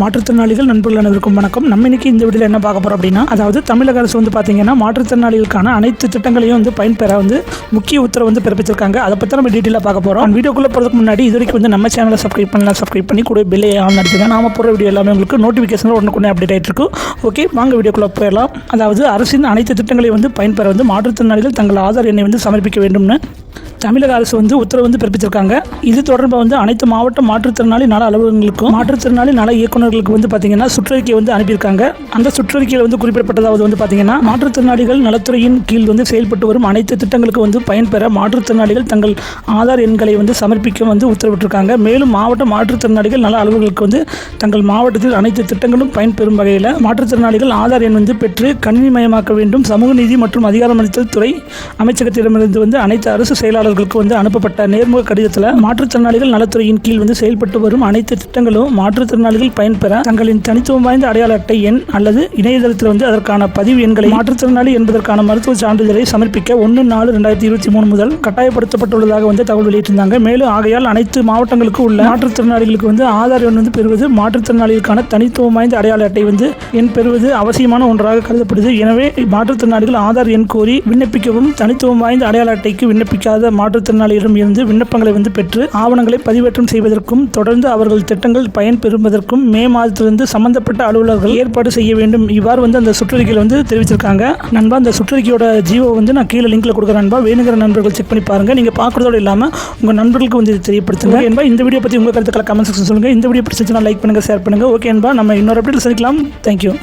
மாற்றுத்திறனாளிகள் நண்பர்கள் அனைவருக்கும் வணக்கம். நம்ம இன்னைக்கு இந்த வீடியோவில் என்ன பார்க்க போகிறோம் அப்படின்னா அதாவது தமிழக அரசு வந்து பார்த்தீங்கன்னா மாற்றுத்திறனாளிகளுக்கான அனைத்து திட்டங்களையும் வந்து பயன்பெற வந்து முக்கிய உத்தரவு வந்து பிறப்பிச்சிருக்காங்க. அதை பற்றி நம்ம டீட்டெயிலாக பார்க்க போகிறோம் வீடியோக்குள்ளே போகிறதுக்கு முன்னாடி இது வரைக்கும் வந்து நம்ம சேனலை சப்ஸ்கிரைப் பண்ணலாம் சப்ஸ்கிரைப் பண்ணி கூட பில்லை ஆன் அடிச்சுங்க நாம போகிற வீடியோ எல்லாமே உங்களுக்கு நோட்டிஃபிகேஷனில் உடனுக்குடனே அப்டேட் ஆகிட்டு இருக்கும். ஓகே வாங்க வீடியோக்குள்ளே போயிடலாம். அதாவது அரசின் அனைத்து திட்டங்களையும் வந்து பயன்பெற வந்து மாற்றுத்திறனாளிகள் தங்கள் ஆதார் எண்ணை வந்து சமர்ப்பிக்க வேண்டும்னு தமிழக அரசு வந்து உத்தரவு வந்து பிறப்பிச்சிருக்காங்க. இது தொடர்பாக வந்து அனைத்து மாவட்ட மாற்றுத்திறனாளி நல அலுவலகங்களுக்கும் மாற்றுத்திறனாளி நல இயக்குநர்களுக்கு வந்து பார்த்தீங்கன்னா சுற்றறிக்கை வந்து அனுப்பியிருக்காங்க. அந்த சுற்றறிக்கையில் வந்து குறிப்பிடப்பட்டதாவது வந்து பார்த்தீங்கன்னா மாற்றுத்திறனாளிகள் நலத்துறையின் கீழ் வந்து செயல்பட்டு வரும் அனைத்து திட்டங்களுக்கு வந்து பயன்பெற மாற்றுத்திறனாளிகள் தங்கள் ஆதார் எண்களை வந்து சமர்ப்பிக்க வந்து உத்தரவிட்டிருக்காங்க. மேலும் மாவட்ட மாற்றுத்திறனாளிகள் நல அலுவலர்களுக்கு வந்து தங்கள் மாவட்டத்தில் அனைத்து திட்டங்களும் பயன்பெறும் வகையில் மாற்றுத்திறனாளிகள் ஆதார் எண் வந்து பெற்று கணினிமயமாக்க வேண்டும். சமூக நீதி மற்றும் அதிகாரமளித்தல் துறை அமைச்சகத்திடமிருந்து வந்து அனைத்து அரசு செயலாளர்கள் அவர்களுக்கு வந்து அனுப்பப்பட்ட நேர்முக கடிதத்தில் மாற்றுத்திறனாளிகள் நலத்துறையின் கீழ் வந்து செயல்பட்டு வரும் அனைத்து திட்டங்களும் மாற்றுத்திறனாளிகள் பயன்பெற தங்களின் தனித்துவம் வாய்ந்த அடையாள அட்டை எண் அல்லது இணையதளத்தில் வந்து அதற்கான பதிவு எண்களை மாற்றுத்திறனாளி என்பதற்கான மருத்துவ சான்றிதழை சமர்ப்பிக்க ஒன்று நாலு ரெண்டாயிரத்தி இருபத்தி மூணு முதல் கட்டாயப்படுத்தப்பட்டுள்ளதாக வந்து தகவல் வெளியிட்டிருந்தாங்க. மேலும் ஆகையால் அனைத்து மாவட்டங்களுக்கு உள்ள மாற்றுத்திறனாளிகளுக்கு வந்து ஆதார் எண் வந்து பெறுவது மாற்றுத்திறனாளிகளுக்கான தனித்துவம் வாய்ந்த அடையாள அட்டை வந்து எண் பெறுவது அவசியமான ஒன்றாக கருதப்படுது. எனவே மாற்றுத்திறனாளிகள் ஆதார் எண் கோரி விண்ணப்பிக்கவும் தனித்துவம் வாய்ந்த அடையாள அட்டைக்கு விண்ணப்பிக்காத மாற்றுத்திறனாளியிடம் இருந்து விண்ணப்பங்களை வந்து பெற்று ஆவணங்களை பதிவேற்றம் செய்வதற்கும் தொடர்ந்து அவர்கள் திட்டங்கள் பயன் பெறுவதற்கும் மே மாதத்திலிருந்து சம்பந்தப்பட்ட அலுவலர்கள் ஏற்பாடு செய்ய வேண்டும். இவ்வாறு வந்து அந்த சுற்றறிக்கையில் வந்து தெரிவிச்சிருக்காங்க. நண்பா அந்த சுற்றறிக்கையோட ஜீவோ வந்து நான் கீழே லிங்க்ல கொடுக்குறேன் நண்பா. வேணுங்கிற நண்பர்கள் செக் பண்ணி பாருங்க. நீங்க பார்க்குறதோடு இல்லாமல் உங்க நண்பர்களுக்கு வந்து தெரியப்படுத்துங்க. என்பா இந்த வீடியோ பற்றி உங்க கருத்துக்களை கமெண்ட் செக்ஷன் சொல்லுங்க. இந்த வீடியோ பிடிச்சிச்சுன்னா லைக் பண்ணுங்க ஷேர் பண்ணுங்க. ஓகே என்பா நம்ம இன்னொரு அப்டேட் சந்திக்கலாம். தேங்க்யூ